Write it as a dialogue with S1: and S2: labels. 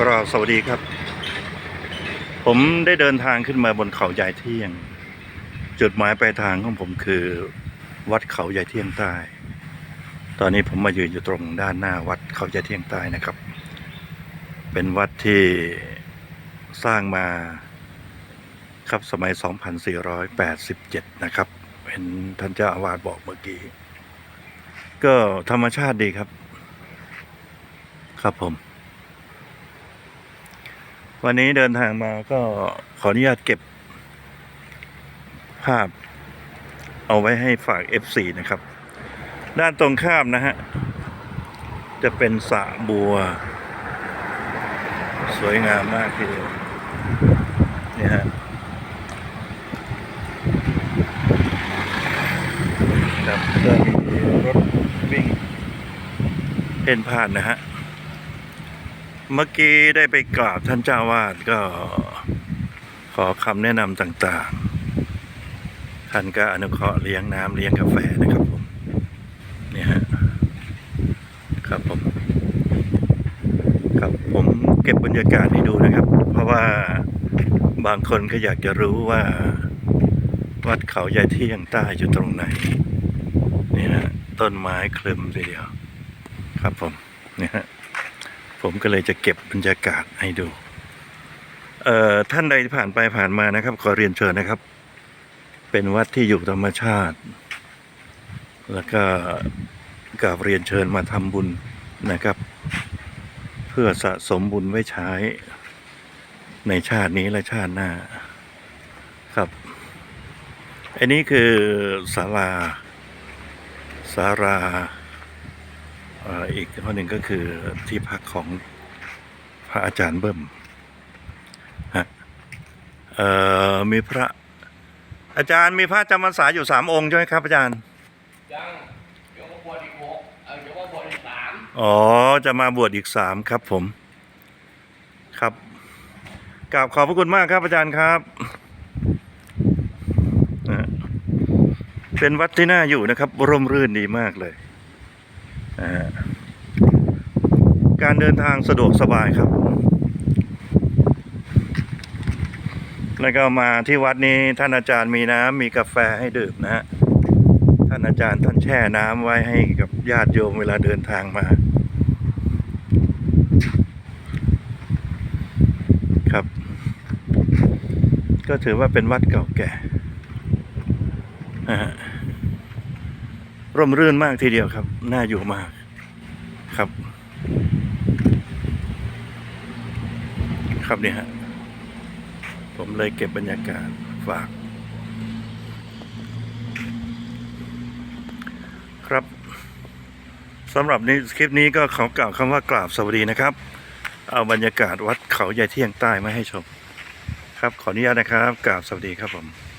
S1: กราบสวัสดีครับ ผมได้เดินทางขึ้นมาบนเขาใหญ่เที่ยง จุดหมายปลายทางของผมคือ วัดเขาใหญ่เที่ยงใต้ ตอนนี้ผมมายืนอยู่ตรงด้านหน้าวัดเขาใหญ่เที่ยงใต้นะครับ เป็นวัดที่สร้างมาครับสมัย 2487 นะครับเห็นท่านเจ้าอาวาสบอกเมื่อกี้ ก็ธรรมชาติดีครับ ครับผม วันนี้เดินทางมาก็ขออนุญาตเก็บ ภาพ เอาไว้ให้ฝาก F4 นะครับ ด้านตรงข้ามนะฮะ จะเป็นสระบัว สวยงามมากทีเดียวเนี่ยฮะครับก็มีรถวิ่งเพ่นผ่านนะฮะ เมื่อกี้ได้ไปกราบท่านเจ้าวาดก็ขอคำแนะนำต่างๆ ท่านก็อนุเคราะห์เลี้ยงน้ำเลี้ยงกาแฟนะครับผม เนี่ยฮะครับผม ครับผมเก็บบรรยากาศให้ดูนะครับ เพราะว่าบางคนก็อยากจะรู้ว่า วัดเขาใหญ่ที่ยังใต้อยู่ตรงไหน นี่นะต้นไม้คลึมทีเดียว ครับผมเนี่ยฮะ ผมก็เลยจะเก็บบรรยากาศให้ดู เอ่อท่านใดผ่านไปผ่านมานะครับ ขอเรียนเชิญนะครับ เป็นวัดที่อยู่ธรรมชาติ แล้วก็กราบเรียนเชิญมาทำบุญนะครับ เพื่อสะสมบุญไว้ใช้ในชาตินี้และชาติหน้าครับ อันนี้คือศาลาศาลา อ่ออีกข้อหนึ่งก็คือที่พักของพระอาจารย์เบิ้มฮะเอ่อมีพระอาจารย์มีพระจำพรรษาอยู่สามองค์ใช่ไหมครับ อาจารย์
S2: ยังเดี๋ยวก็บวชอีกหกเออเดี๋ยวก็บวชอีกสาม
S1: อ๋อจะมาบวชอีกสามครับผม ครับกราบขอบพระคุณมากครับอาจารย์ครับนะฮะเป็นวัดที่น่าอยู่นะครับร่มรื่นดีมากเลย นะฮะการเดินทางสะดวกสบายครับ แล้วก็มาที่วัดนี้ท่านอาจารย์มีน้ำมีกาแฟให้ดื่มนะฮะท่านอาจารย์ท่านแช่น้ำไว้ให้กับญาติโยมเวลาเดินทางมาครับ ก็ถือว่าเป็นวัดเก่าแก่ นะฮะ ร่มรื่นมากทีเดียวครับ น่าอยู่มากครับ ครับเนี่ยฮะ ผมเลยเก็บบรรยากาศฝาก ครับสำหรับในคลิปนี้ก็ขอกล่าวคำว่ากราบสวัสดีนะครับ เอาบรรยากาศวัดเขาใหญ่เที่ยงใต้มาให้ชม ครับขออนุญาตนะครับกราบสวัสดีครับผม